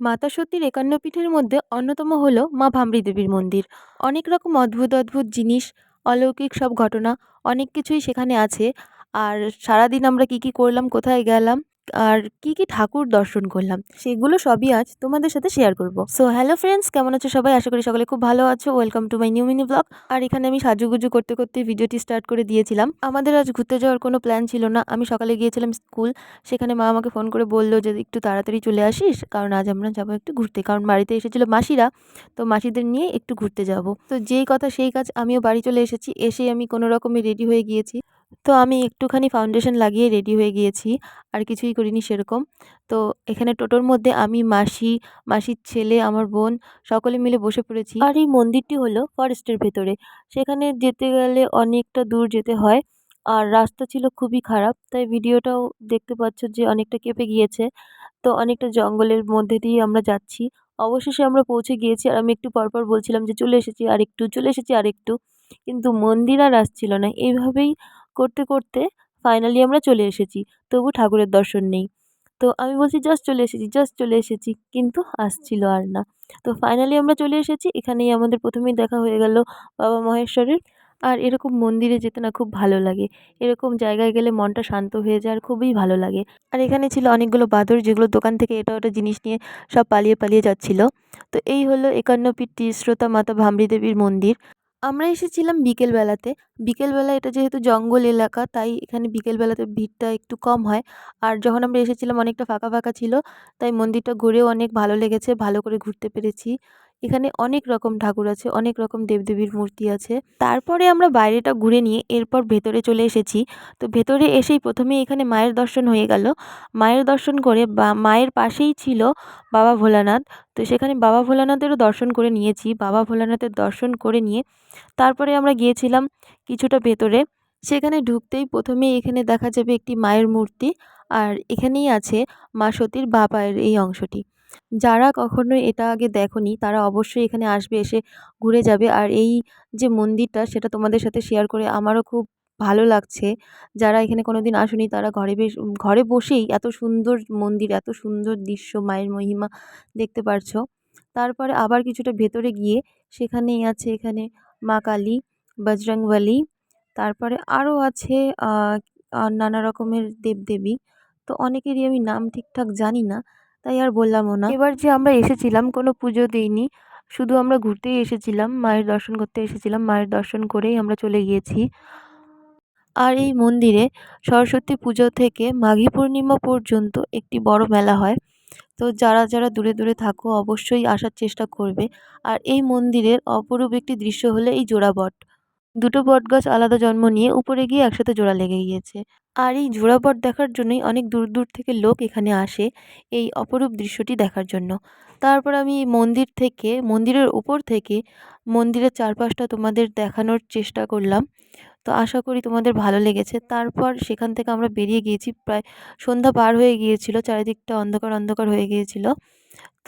মাতা সতীর একান্ন পীঠের মধ্যে অন্যতম হল মা ভামরী দেবীর মন্দির। অনেক রকম অদ্ভুত অদ্ভুত জিনিস, অলৌকিক সব ঘটনা, অনেক কিছুই সেখানে আছে। আর সারাদিন আমরা কী কী করলাম, কোথায় গেলাম আর কী কী ঠাকুর দর্শন করলাম, সেগুলো সবই আজ তোমাদের সাথে শেয়ার করব। সো হ্যালো ফ্রেন্ডস কেমন আছো সবাই? আশা করি সকলে খুব ভালো আছো। Welcome to my new mini blog আর এখানে আমি সাজুগুজু করতে করতে ভিডিওটি স্টার্ট করে দিয়েছিলাম। আমাদের আজ ঘুরতে যাওয়ার কোনো প্ল্যান ছিল না। আমি সকালে গিয়েছিলাম স্কুল, সেখানে মা আমাকে ফোন করে বলল যে, একটু তাড়াতাড়ি চলে আসিস, কারণ আজ আমরা যাব একটু ঘুরতে। কারণ বাড়িতে এসেছিল মাসিরা, তো মাসিদের নিয়ে একটু ঘুরতে যাব। তো যেই কথা, সেই কাজ আমিও বাড়ি চলে এসেছি। এসেই আমি কোনো রকমে রেডি হয়ে গিয়েছি। তো আমি একটুখানি ফাউন্ডেশন লাগিয়ে রেডি হয়ে গিয়েছি, আর কিছুই করিনি সেরকম। তো এখানে টোটোর মধ্যে আমি, মাসি, মাসির ছেলে, আমার বোন সকলে মিলে বসে পড়েছি। আর এই মন্দিরটি হলো ফরেস্টের ভেতরে। সেখানে যেতে গেলে অনেকটা দূর যেতে হয়, আর রাস্তা ছিল খুবই খারাপ, তাই ভিডিওটাও দেখতে পাচ্ছ যে অনেকটা কেঁপে গিয়েছে। তো অনেকটা জঙ্গলের মধ্যে দিয়ে আমরা যাচ্ছি। অবশেষে আমরা পৌঁছে গিয়েছি, আর আমি একটু পরপর বলছিলাম যে চলে এসেছি, আর একটু, চলে এসেছি আর একটু। কিন্তু মন্দির আর আসছিল না। এইভাবেই করতে করতে ফাইনালি আমরা চলে এসেছি। তবু ঠাকুরের দর্শন নেই। তো আমি বলছি, জাস্ট চলে এসেছি, জাস্ট চলে এসেছি। কিন্তু আসছিল আর না। তো ফাইনালি আমরা চলে এসেছি। এখানেই আমাদের প্রথমেই দেখা হয়ে গেল বাবা মহেশ্বরের। আর এরকম মন্দিরে যেতে না খুব ভালো লাগে। এরকম জায়গায় গেলে মনটা শান্ত হয়ে যায় আর খুবই ভালো লাগে। আর এখানে ছিল অনেকগুলো বাঁদর যেগুলো দোকান থেকে এটা ওটা জিনিস নিয়ে সব পালিয়ে পালিয়ে যাচ্ছিল। তো এই হলো একান্নপীঠ শ্রোতা মাতা ভামরি দেবীর মন্দির। আমরা এসেছিলাম বিকেলবেলাতে। বিকেলবেলা এটা যেহেতু জঙ্গল এলাকা, তাই এখানে বিকেলবেলাতে ভিড়টা একটু কম হয়। আর যখন আমরা এসেছিলাম, অনেকটা ফাঁকা ফাঁকা ছিল, তাই মন্দিরটা ঘুরেও অনেক ভালো লেগেছে, ভালো করে ঘুরতে পেরেছি। এখানে অনেক রকম ঠাকুর আছে, অনেক রকম দেবদেবীর মূর্তি আছে। তারপরে আমরা বাইরেটা ঘুরে নিয়ে এরপর ভেতরে চলে এসেছি। তো ভেতরে এসেই প্রথমে এখানে মায়ের দর্শন হয়ে গেল। মায়ের দর্শন করে বা, মায়ের পাশেই ছিল বাবা ভোলানাথ। তো সেখানে বাবা ভোলানাথেরও দর্শন করে নিয়েছি। বাবা ভোলানাথের দর্শন করে নিয়ে তারপরে আমরা গিয়েছিলাম কিছুটা ভেতরে। সেখানে ঢুকতেই প্রথমেই এখানে দেখা যাবে একটি মায়ের মূর্তি। আর এখানেই আছে মা সতীর বা পায়ের এই অংশটি। যারা কখনো এটা আগে দেখোনি, তারা অবশ্যই এখানে আসবে, এসে ঘুরে যাবে। আর এই যে মন্দিরটা, সেটা তোমাদের সাথে শেয়ার করে আমারও খুব ভালো লাগছে। যারা এখানে কোনো দিন আসেনি, তারা ঘরে বেশ, ঘরে বসেই এত সুন্দর মন্দির, এত সুন্দর দৃশ্য, মায়ের মহিমা দেখতে পারছ। তারপরে আবার কিছুটা ভেতরে গিয়ে সেখানেই আছে এখানে মা কালী, বজরংবলী, তারপরে আরও আছে নানা রকমের দেবদেবী। তো অনেকেরই আমি নাম ঠিকঠাক জানি না। তাই আর বললামও না। এবার যে আমরা এসেছিলাম, কোনো পুজো দিইনি, শুধু আমরা ঘুরতেই এসেছিলাম, মায়ের দর্শন করতে এসেছিলাম, মায়ের দর্শন করেই আমরা চলে গিয়েছি। আর এই মন্দিরে সরস্বতী পুজো থেকে মাঘী পূর্ণিমা পর্যন্ত একটি বড় মেলা হয়। তো যারা যারা দূরে দূরে থাকো, অবশ্যই আসার চেষ্টা করবে। আর এই মন্দিরের অপরূপ একটি দৃশ্য হলো এই জোড়া বট দুটো বট গাছ আলাদা জন্ম নিয়ে উপরে গিয়ে একসাথে জোড়া লেগে গিয়েছে। আর এই জোড়া বট দেখার জন্যই অনেক দূর দূর থেকে লোক এখানে আসে এই অপরূপ দৃশ্যটি দেখার জন্য। তারপর আমি মন্দির থেকে, মন্দিরের উপর থেকে মন্দিরের চারপাশটা তোমাদের দেখানোর চেষ্টা করলাম। তো আশা করি তোমাদের ভালো লেগেছে। তারপর সেখান থেকে আমরা বেরিয়ে গিয়েছি। প্রায় সন্ধ্যা পার হয়ে গিয়েছিল, চারিদিকটা অন্ধকার অন্ধকার হয়ে গিয়েছিল।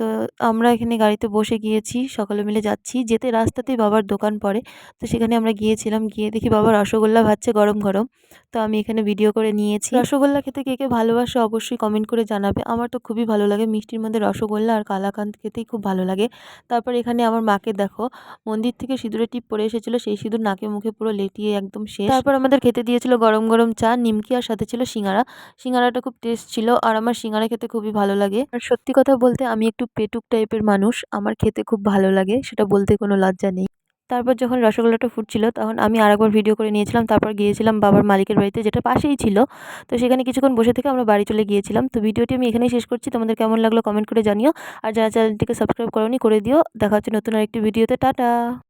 তো আমরা এখানে গাড়িতে বসে গিয়েছি, সকলে মিলে যাচ্ছি। যেতে রাস্তাতেই বাবার দোকান পড়ে। তো সেখানে আমরা গিয়েছিলাম, গিয়ে দেখি বাবা রসগোল্লা ভাজছে গরম গরম। তো আমি এখানে ভিডিও করে নিয়েছি। রসগোল্লা খেতে কে কে ভালোবাসে অবশ্যই কমেন্ট করে জানাবে। আমার তো খুবই ভালো লাগে মিষ্টির মধ্যে রসগোল্লা আর কালাকান্দ খেতেই খুব ভালো লাগে। তারপর এখানে আমার মাকে দেখো, মন্দির থেকে সিঁদুরে টিপ পরে এসেছিল, সেই সিঁদুর নাকে মুখে পুরো লেটিয়ে একদম শেষ। তারপর আমাদের খেতে দিয়েছিল গরম গরম চা, নিমকি আর সাথে ছিল সিঙ্গারা। সিঙ্গারাটা খুব টেস্ট ছিল আর আমার সিঙ্গারা খেতে খুবই ভালো লাগে। আর সত্যি কথা বলতে আমি একটু পেটুক টাইপের মানুষ, আমার খেতে খুব ভালো লাগে, সেটা বলতে কোনো লজ্জা নেই। তারপর যখন রসগোল্লাটা ফুটছিল, তখন আমি আরেকবার ভিডিও করে নিয়েছিলাম, তারপর গিয়েছিলাম বাবার মালিকের বাড়িতে, যেটা পাশেই ছিল। তো সেখানে কিছুক্ষণ বসে থেকে আমরা বাড়ি চলে গিয়েছিলাম। তো ভিডিওটি আমি এখানেই শেষ করছি, তোমাদের কেমন লাগল কমেন্ট করে জানিও। আর যারা চ্যানেলটিকে সাবস্ক্রাইব করোনি, করে দিও। দেখা হচ্ছে নতুন আরেকটি ভিডিওতে টাটা!